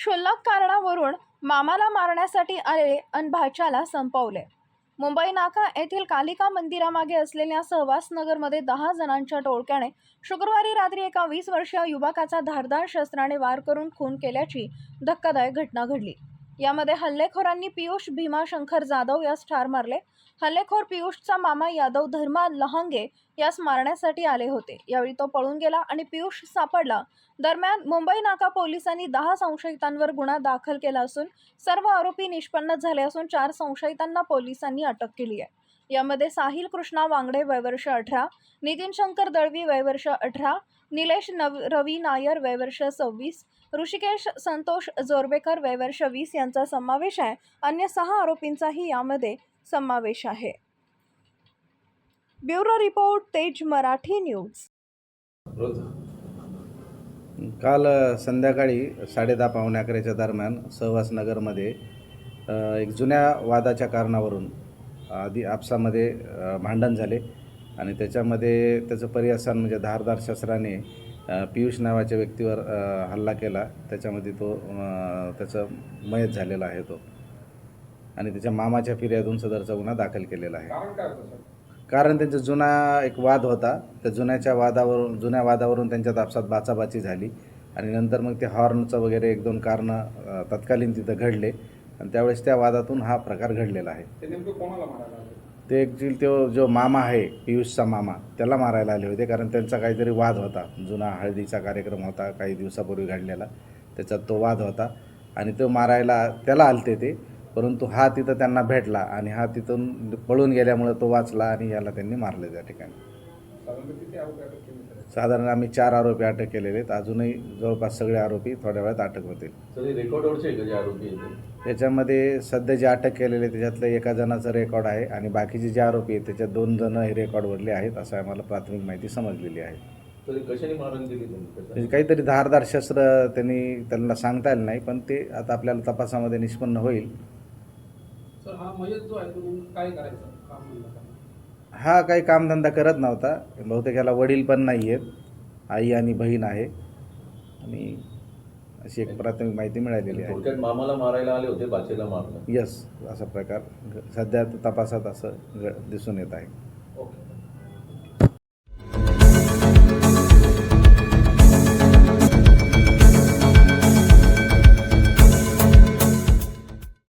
क्षुल्लक कारणावरून मामाला मारण्यासाठी आले अन भाच्याला संपवले. मुंबई नाका येथील कालिका मंदिरामागे असलेल्या सहवास नगरमध्ये दहा जणांच्या टोळक्याने शुक्रवारी रात्री एका वीस वर्षीय युवकाचा धारदार शस्त्राने वार करून खून केल्याची धक्कादायक घटना घडली. यामध्ये हल्लेखोरांनी पियुष भीमाशंकर जाधव यास ठार मारले. हल्लेखोर पियुषचा मामा यादव धर्मा लहंगे यास मारण्यासाठी आले होते. यावेळी तो पळून गेला आणि पियुष सापडला. दरम्यान मुंबई नाका पोलिसांनी दहा संशयितांवर गुन्हा दाखल केला असून सर्व आरोपी निष्पन्न झाले असून चार संशयितांना पोलिसांनी अटक केली आहे. यामध्ये साहिल कृष्णा वांगडे वयवर्ष अठरा नितीन शंकर दळवी वयवर्ष अठरा निलेश नव रवी नायर वयवर्ष सव्वीस ऋषिकेश संतोष जोरबेकर वयवर्ष वीस यांचा समावेश आहे. अन्य सहा आरोपींचाही यामध्ये समावेश आहे. ब्युरो रिपोर्ट तेज मराठी न्यूज. काल संध्याकाळी साडेदहा पावणे अकराच्या दरम्यान सहवासनगरमध्ये एक जुन्या वादाच्या कारणावरून आधी आपसामध्ये भांडण झाले आणि त्याच्यामध्ये त्याचं पर्यासन म्हणजे धारदार शस्त्राने पियुष नावाच्या व्यक्तीवर हल्ला केला. त्याच्यामध्ये तो त्याचं मयत झालेला आहे तो. आणि त्याच्या मामाच्या फिर्यादून सदरचा गुन्हा दाखल केलेला आहे. कारण त्यांचा जुना एक वाद होता. त्या जुन्याच्या वादावरून जुन्या वादावरून त्यांच्यात आपसात बाचाबाची झाली. आणि नंतर मग ते हॉर्नचं वगैरे एक दोन कारणं तत्कालीन तिथं घडले. आणि त्यावेळेस त्या वादातून हा प्रकार घडलेला आहे. ते ॲक्च्युली तो जो मामा आहे पियुषचा मामा त्याला मारायला आले होते कारण त्यांचा काहीतरी वाद होता. जुना हळदीचा कार्यक्रम होता काही दिवसापूर्वी घडलेला. त्याच्यात तो वाद होता आणि तो मारायला त्याला आलते ते. परंतु हा तिथं त्यांना भेटला आणि हा तिथून पळून गेल्यामुळं तो वाचला आणि याला त्यांनी मारले त्या ठिकाणी. साधारण आम्ही चार आरोपी अटक केलेले आहेत. अजूनही जवळपास सगळे आरोपी थोड्या वेळात अटक होतील. सर रेकॉर्डवरचे आहे का जे आरोपी आहेत याच्यामध्ये सध्या जे अटक केलेले आहेत त्याच्यातलं एका जणाचं रेकॉर्ड आहे आणि बाकीचे जे आरोपी आहेत त्याच्यात दोन जण हे रेकॉर्डवरले आहेत असं आम्हाला प्राथमिक माहिती समजलेली आहे. म्हणजे काहीतरी धारदार शस्त्र त्यांनी त्यांना सांगता आलं नाही पण ते आता आपल्याला तपासामध्ये निष्पन्न होईल. सर हा मयत जो आहे तो काय करायचं? हा काही कामधंदा करत नव्हता. बहुतेक याला वडील पण नाही आहेत आई आणि बहीण आहे. आणि अशी एक प्राथमिक माहिती मिळालेली आहे. थोडक्यात मामाला मारायला आले होते बाचेला मारलं. यस असा प्रकार. घ- सध्या तपासात असं घ- दिसून येत आहे. ओके